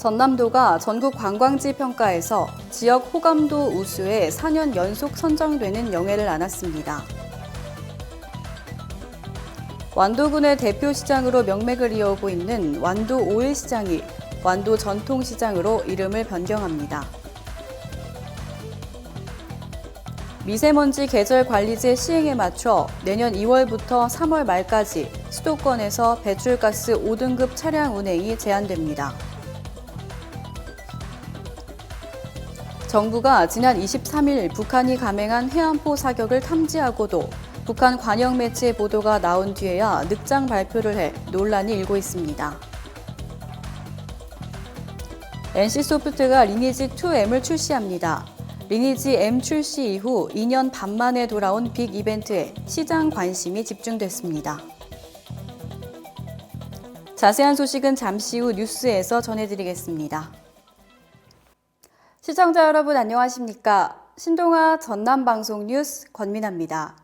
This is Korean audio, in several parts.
전남도가 전국 관광지 평가에서 지역 호감도 우수에 4년 연속 선정되는 영예를 안았습니다. 완도군의 대표 시장으로 명맥을 이어오고 있는 완도 5일 시장이 완도 전통시장으로 이름을 변경합니다. 미세먼지 계절 관리제 시행에 맞춰 내년 2월부터 3월 말까지 수도권에서 배출가스 5등급 차량 운행이 제한됩니다. 정부가 지난 23일 북한이 감행한 해안포 사격을 탐지하고도 북한 관영 매체 보도가 나온 뒤에야 늑장 발표를 해 논란이 일고 있습니다. NC소프트가 리니지 2M을 출시합니다. 리니지 M 출시 이후 2년 반 만에 돌아온 빅 이벤트에 시장 관심이 집중됐습니다. 자세한 소식은 잠시 후 뉴스에서 전해드리겠습니다. 시청자 여러분 안녕하십니까? 신동아 전남방송 뉴스 권민아입니다.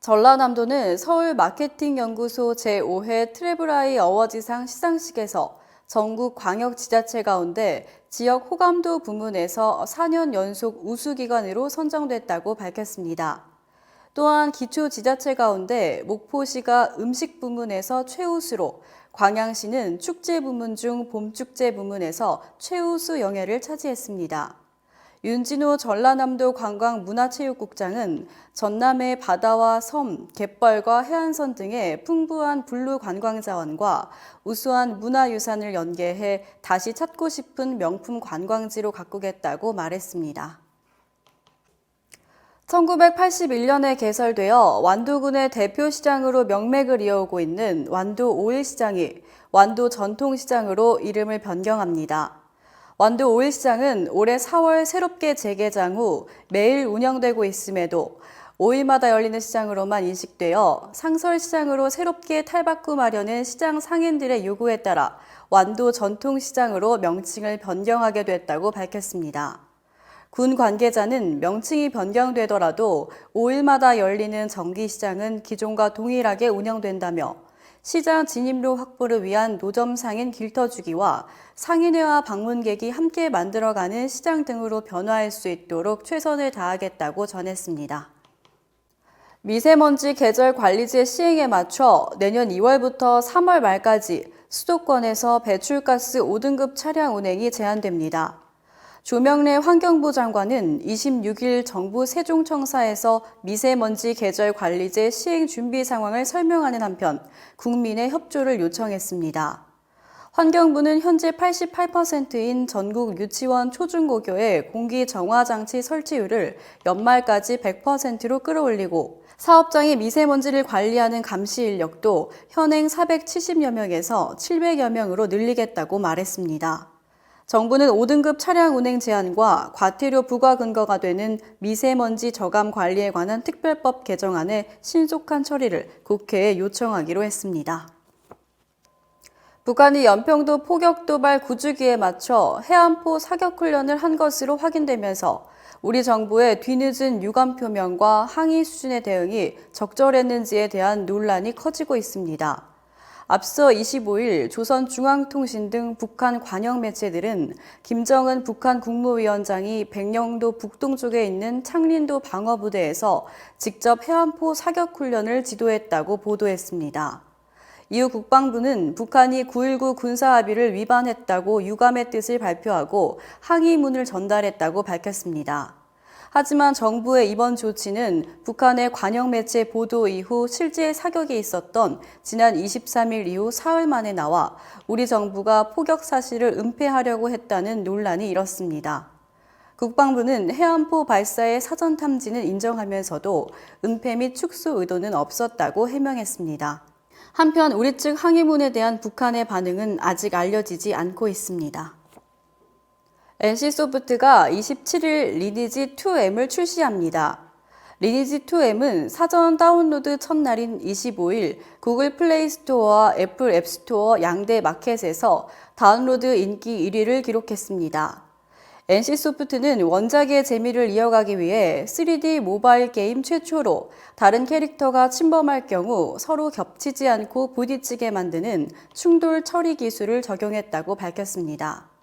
전라남도는 서울 마케팅연구소 제5회 트래블아이 어워즈상 시상식에서 전국 광역 지자체 가운데 지역 호감도 부문에서 4년 연속 우수기관으로 선정됐다고 밝혔습니다. 또한 기초 지자체 가운데 목포시가 음식 부문에서 최우수로 광양시는 축제 부문 중 봄축제 부문에서 최우수 영예를 차지했습니다. 윤진호 전라남도 관광문화체육국장은 전남의 바다와 섬, 갯벌과 해안선 등의 풍부한 블루 관광 자원과 우수한 문화유산을 연계해 다시 찾고 싶은 명품 관광지로 가꾸겠다고 말했습니다. 1981년에 개설되어 완도군의 대표 시장으로 명맥을 이어오고 있는 완도 5일 시장이 완도 전통시장으로 이름을 변경합니다. 완도 5일 시장은 올해 4월 새롭게 재개장 후 매일 운영되고 있음에도 5일마다 열리는 시장으로만 인식되어 상설시장으로 새롭게 탈바꿈하려는 시장 상인들의 요구에 따라 완도 전통시장으로 명칭을 변경하게 됐다고 밝혔습니다. 군 관계자는 명칭이 변경되더라도 5일마다 열리는 정기 시장은 기존과 동일하게 운영된다며 시장 진입로 확보를 위한 노점 상인 길터주기와 상인회와 방문객이 함께 만들어가는 시장 등으로 변화할 수 있도록 최선을 다하겠다고 전했습니다. 미세먼지 계절 관리제 시행에 맞춰 내년 2월부터 3월 말까지 수도권에서 배출가스 5등급 차량 운행이 제한됩니다. 조명래 환경부 장관은 26일 정부 세종청사에서 미세먼지 계절 관리제 시행 준비 상황을 설명하는 한편 국민의 협조를 요청했습니다. 환경부는 현재 88%인 전국 유치원 초중고교의 공기 정화 장치 설치율을 연말까지 100%로 끌어올리고 사업장의 미세먼지를 관리하는 감시 인력도 현행 470여 명에서 700여 명으로 늘리겠다고 말했습니다. 정부는 5등급 차량 운행 제한과 과태료 부과 근거가 되는 미세먼지 저감 관리에 관한 특별법 개정안의 신속한 처리를 국회에 요청하기로 했습니다. 북한이 연평도 포격 도발 구주기에 맞춰 해안포 사격 훈련을 한 것으로 확인되면서 우리 정부의 뒤늦은 유감 표명과 항의 수준의 대응이 적절했는지에 대한 논란이 커지고 있습니다. 앞서 25일 조선중앙통신 등 북한 관영 매체들은 김정은 북한 국무위원장이 백령도 북동쪽에 있는 창린도 방어부대에서 직접 해안포 사격 훈련을 지도했다고 보도했습니다. 이후 국방부는 북한이 9.19 군사합의를 위반했다고 유감의 뜻을 발표하고 항의문을 전달했다고 밝혔습니다. 하지만 정부의 이번 조치는 북한의 관영 매체 보도 이후 실제 사격이 있었던 지난 23일 이후 사흘 만에 나와 우리 정부가 포격 사실을 은폐하려고 했다는 논란이 일었습니다. 국방부는 해안포 발사의 사전 탐지는 인정하면서도 은폐 및 축소 의도는 없었다고 해명했습니다. 한편 우리 측 항의문에 대한 북한의 반응은 아직 알려지지 않고 있습니다. NC소프트가 27일 리니지 2M을 출시합니다. 리니지 2M은 사전 다운로드 첫날인 25일 구글 플레이 스토어와 애플 앱 스토어 양대 마켓에서 다운로드 인기 1위를 기록했습니다. NC소프트는 원작의 재미를 이어가기 위해 3D 모바일 게임 최초로 다른 캐릭터가 침범할 경우 서로 겹치지 않고 부딪히게 만드는 충돌 처리 기술을 적용했다고 밝혔습니다.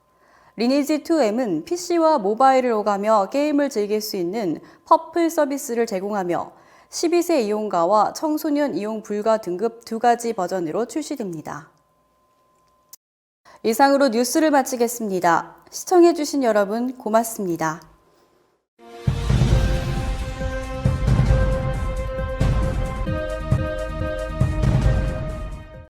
리니지 2M은 PC와 모바일을 오가며 게임을 즐길 수 있는 퍼플 서비스를 제공하며 12세 이용가와 청소년 이용 불가 등급 두 가지 버전으로 출시됩니다. 이상으로 뉴스를 마치겠습니다. 시청해주신 여러분 고맙습니다.